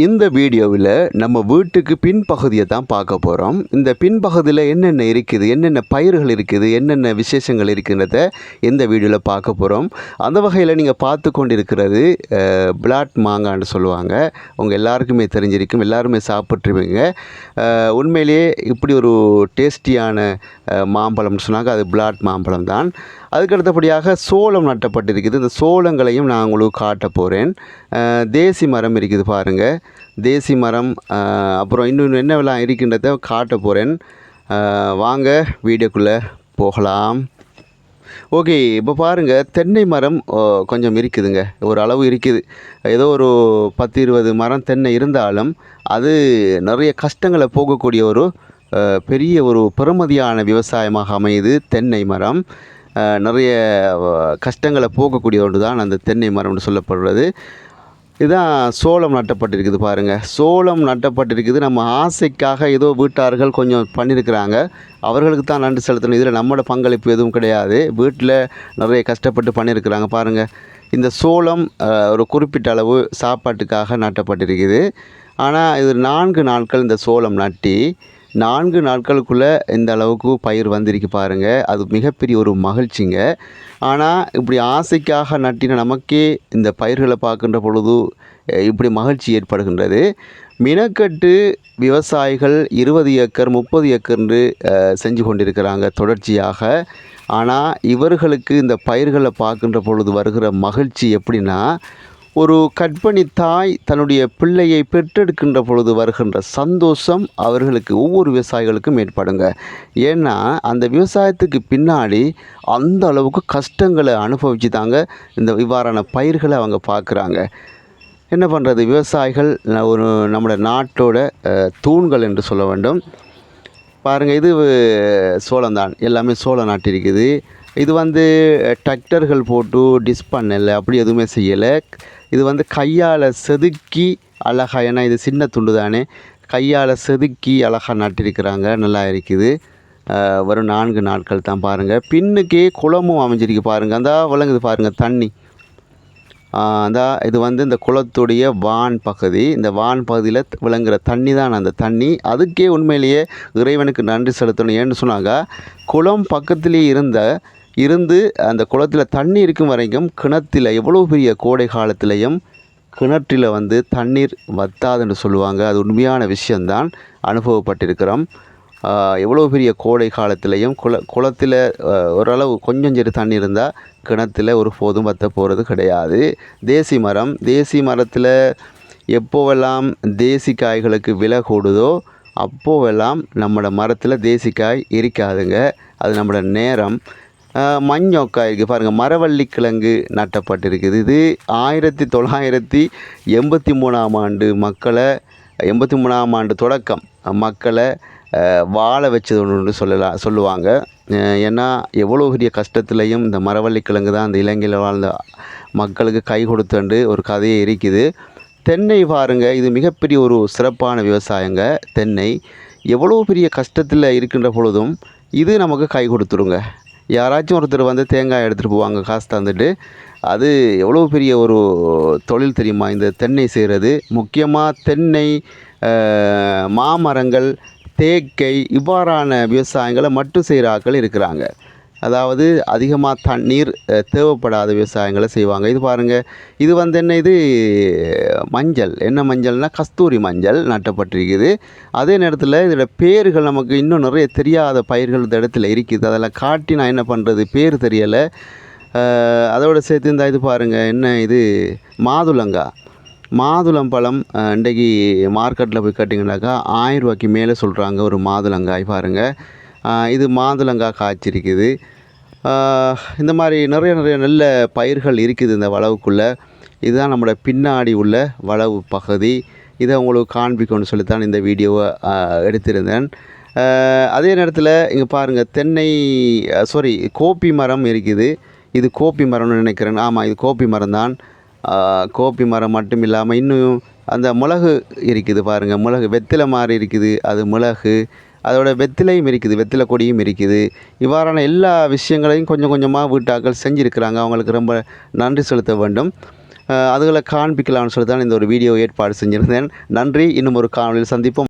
இந்த வீடியோவில் நம்ம வீட்டுக்கு பின்பகுதியை தான் பார்க்க போகிறோம் இந்த பின்பகுதியில் என்னென்ன இருக்குது என்னென்ன பயிர்கள் இருக்குது என்னென்ன விசேஷங்கள் இருக்குன்றத இந்த வீடியோவில் பார்க்க போகிறோம் அந்த வகையில் நீங்கள் பார்த்து கொண்டிருக்கிறது பிளாட் மாங்கான்னு சொல்லுவாங்க. உங்கள் எல்லாருக்குமே தெரிஞ்சிருக்கும் எல்லாருமே சாப்பிட்ருவீங்க உண்மையிலேயே இப்படி ஒரு டேஸ்டியான மாம்பழம்னு சொன்னாங்க. அது பிளாட் மாம்பழம் தான். அதுக்கு அடுத்தபடியாக சோளம் நட்டப்பட்டிருக்குது. இந்த சோளங்களையும் நான் உங்களுக்கு காட்ட போகிறேன் தேசி மரம் இருக்குது பாருங்கள் தேசி மரம் அப்புறம் இன்னொன்று என்னவெல்லாம் இருக்கின்றத காட்ட போகிறேன் வாங்க வீடியோக்குள்ளே போகலாம். ஓகே இப்போ பாருங்கள் தென்னை மரம் கொஞ்சம் இருக்குதுங்க. ஒரு அளவு இருக்குது. ஏதோ ஒரு பத்து இருபது மரம் தென்னை இருந்தாலும் அது நிறைய கஷ்டங்களை போகக்கூடிய ஒரு பெரிய ஒரு பெறுமதியான விவசாயமாக அமையுது தென்னை மரம். நிறைய கஷ்டங்களை போகக்கூடிய ஒன்று தான் அந்த தென்னை மரம்னு சொல்லப்படுறது. இதுதான் சோளம் நட்டப்பட்டிருக்குது பாருங்கள் சோளம் நட்டப்பட்டிருக்குது. நம்ம ஆசைக்காக ஏதோ வீட்டார்கள் கொஞ்சம் பண்ணியிருக்கிறாங்க அவர்களுக்கு தான் நன்றி செலுத்தணும். இதில் நம்மளோட பங்களிப்பு எதுவும் கிடையாது. வீட்டில் நிறைய கஷ்டப்பட்டு பண்ணியிருக்கிறாங்க பாருங்கள் இந்த சோளம் ஒரு குறிப்பிட்ட அளவு சாப்பாட்டுக்காக நட்டப்பட்டிருக்குது. ஆனால் இது நான்கு நாட்கள் இந்த சோளம் நட்டி நான்கு நாட்களுக்குள்ளே இந்த அளவுக்கு பயிர் வந்திருக்கு பாருங்கள் அது மிகப்பெரிய ஒரு மகிழ்ச்சிங்க. ஆனால் இப்படி ஆசைக்காக நட்டின நமக்கே இந்த பயிர்களை பார்க்கின்ற பொழுது இப்படி மகிழ்ச்சி ஏற்படுகின்றது. மினக்கட்டு விவசாயிகள் இருபது ஏக்கர் முப்பது ஏக்கர்ன்று செஞ்சு கொண்டிருக்கிறாங்க தொடர்ச்சியாக. ஆனால் இவர்களுக்கு இந்த பயிர்களை பார்க்கின்ற பொழுது வருகிற மகிழ்ச்சி எப்படின்னா ஒரு கர்ப்பிணி தாய் தன்னுடைய பிள்ளையை பெற்றெடுக்கின்ற பொழுது வருகின்ற சந்தோஷம் அவர்களுக்கு ஒவ்வொரு விவசாயிகளுக்கும் ஏற்படுங்க. ஏன்னா அந்த விவசாயத்துக்கு பின்னாடி அந்த அளவுக்கு கஷ்டங்களை அனுபவிச்சு தாங்க இந்த இவ்வாறான பயிர்களை அவங்க பார்க்குறாங்க. என்ன பண்ணுறது விவசாயிகள் ஒரு நம்மளோட நாட்டோட தூண்கள் என்று சொல்ல வேண்டும். பாருங்கள் இது சோளம் தான் எல்லாமே சோளம் நாட்டிருக்குது. இது வந்து டிராக்டர்கள் போட்டு டிஸ் பண்ணலை அப்படி எதுவுமே செய்யலை. இது வந்து கையால் செதுக்கி அழகா ஏன்னா இது சின்ன துண்டு தானே கையால் செதுக்கி அழகாக நட்டிருக்கிறாங்க. நல்லா இருக்குது. வரும் நான்கு நாட்கள் தான் பாருங்கள் பின்னுக்கே குளமும் அமைஞ்சிருக்கு பாருங்கள் அந்த விளங்குது பாருங்கள் தண்ணி. அந்த இது வந்து இந்த குளத்துடைய வான் பகுதி. இந்த வான் பகுதியில் விளங்குற தண்ணி தான் அந்த தண்ணி. அதுக்கே உண்மையிலேயே இறைவனுக்கு நன்றி செலுத்தணும். ஏன்னு சொன்னாங்க குளம் பக்கத்திலே இருந்த இருந்து அந்த குளத்தில் தண்ணி இருக்கும் வரைக்கும் கிணத்தில் எவ்வளோ பெரிய கோடை காலத்திலையும் கிணற்றில் வந்து தண்ணீர் வத்தாதுன்னு சொல்லுவாங்க. அது உண்மையான விஷயந்தான் அனுபவப்பட்டிருக்கிறோம். எவ்வளோ பெரிய கோடை காலத்திலையும் குள குளத்தில் ஓரளவு கொஞ்சம் சிறு தண்ணி இருந்தால் கிணத்துல ஒரு போதும் வத்த போகிறது கிடையாது. தேசி மரம் தேசி மரத்தில் எப்போவெல்லாம் தேசி காய்களுக்கு விலை கூடுதோ அப்போவெல்லாம் நம்மளோட மரத்தில் தேசிக்காய் இருக்காதுங்க அது நம்மளோட நேரம். மஞ்சோக்காய் இருக்குது பாருங்கள் மரவள்ளி கிழங்கு நட்டப்பட்டிருக்குது. இது ஆயிரத்தி தொள்ளாயிரத்தி எண்பத்தி மூணாம் ஆண்டு மக்களை எண்பத்தி மூணாம் ஆண்டு தொடக்கம் மக்களை வாழ வச்சது ஒன்று சொல்லலாம் சொல்லுவாங்க ஏன்னா எவ்வளோ பெரிய கஷ்டத்துலையும் இந்த மரவள்ளி கிழங்கு தான் அந்த இலங்கையில் வாழ்ந்த மக்களுக்கு கை கொடுத்தண்டு ஒரு கதையே இருக்குது. தென்னை பாருங்கள் இது மிகப்பெரிய ஒரு சிறப்பான விவசாயங்க. தென்னை எவ்வளோ பெரிய கஷ்டத்தில் இருக்கின்ற பொழுதும் இது நமக்கு கை கொடுத்துருங்க. யாராச்சும் ஒருத்தர் வந்து தேங்காய் எடுத்துகிட்டு போவாங்க காசு தந்துட்டு. அது எவ்வளோ பெரிய ஒரு தொழில் தெரியுமா? இந்த தென்னை செய்கிறது முக்கியமாக தென்னை மாமரங்கள் தேக்கை இவ்வாறான விவசாயங்களை மட்டும் செய்கிற ஆட்கள் இருக்கிறாங்க. அதாவது அதிகமாக தண்ணீர் தேவைப்படாத விவசாயங்களை செய்வாங்க. இது பாருங்கள் இது வந்து என்ன இது? மஞ்சள். என்ன மஞ்சள்னால் கஸ்தூரி மஞ்சள் நட்டப்பட்டிருக்குது. அதே நேரத்தில் இதோட பேர்கள் நமக்கு இன்னும் நிறைய தெரியாத பயிர்கள் இந்த இடத்துல இருக்குது. அதெல்லாம் காட்டி நான் என்ன பண்ணுறது பேர் தெரியலை. அதோடு சேர்த்து இந்த இது பாருங்கள் என்ன இது? மாதுளங்கா. மாதுளம் பழம் இன்றைக்கி மார்க்கெட்டில் போய் கேட்டிங்கனாக்கா ஆயிரம் ரூபாய்க்கு மேலே சொல்கிறாங்க ஒரு மாதுளங்காய் பாருங்கள் இது மாதுளங்காய் காய்ச்சிருக்குது. இந்த மாதிரி நிறைய நிறைய நல்ல பயிர்கள் இருக்குது இந்த வளவுக்குள்ளே. இதுதான் நம்மளோட பின்னாடி உள்ள வளவு பகுதி. இதை உங்களுக்கு காண்பிக்கணும்னு சொல்லித்தான் இந்த வீடியோவை எடுத்திருந்தேன். அதே நேரத்தில் இங்கே பாருங்கள் தென்னை சாரி கோப்பி மரம் இருக்குது. இது கோப்பி மரம்னு நினைக்கிறேன். ஆமாம் இது கோப்பி மரம் தான் கோப்பி மரம் மட்டும் இல்லாமல் இன்னும் அந்த மிளகு இருக்குது பாருங்கள் மிளகு வெத்திலை மாதிரி இருக்குது. அது மிளகு அதோட வெத்திலையும் இருக்குது வெற்றில கொடியும் இருக்குது. இவ்வாறான எல்லா விஷயங்களையும் கொஞ்சம் கொஞ்சமாக வீட்டாக்கள் செஞ்சுருக்கிறாங்க. அவங்களுக்கு ரொம்ப நன்றி செலுத்த வேண்டும். அதுகளை காண்பிக்கலாம்னு சொல்லி தான் இந்த ஒரு வீடியோ ஏற்பாடு செஞ்சுருந்தேன். நன்றி. இன்னும் ஒரு காணொலியில் சந்திப்போம்.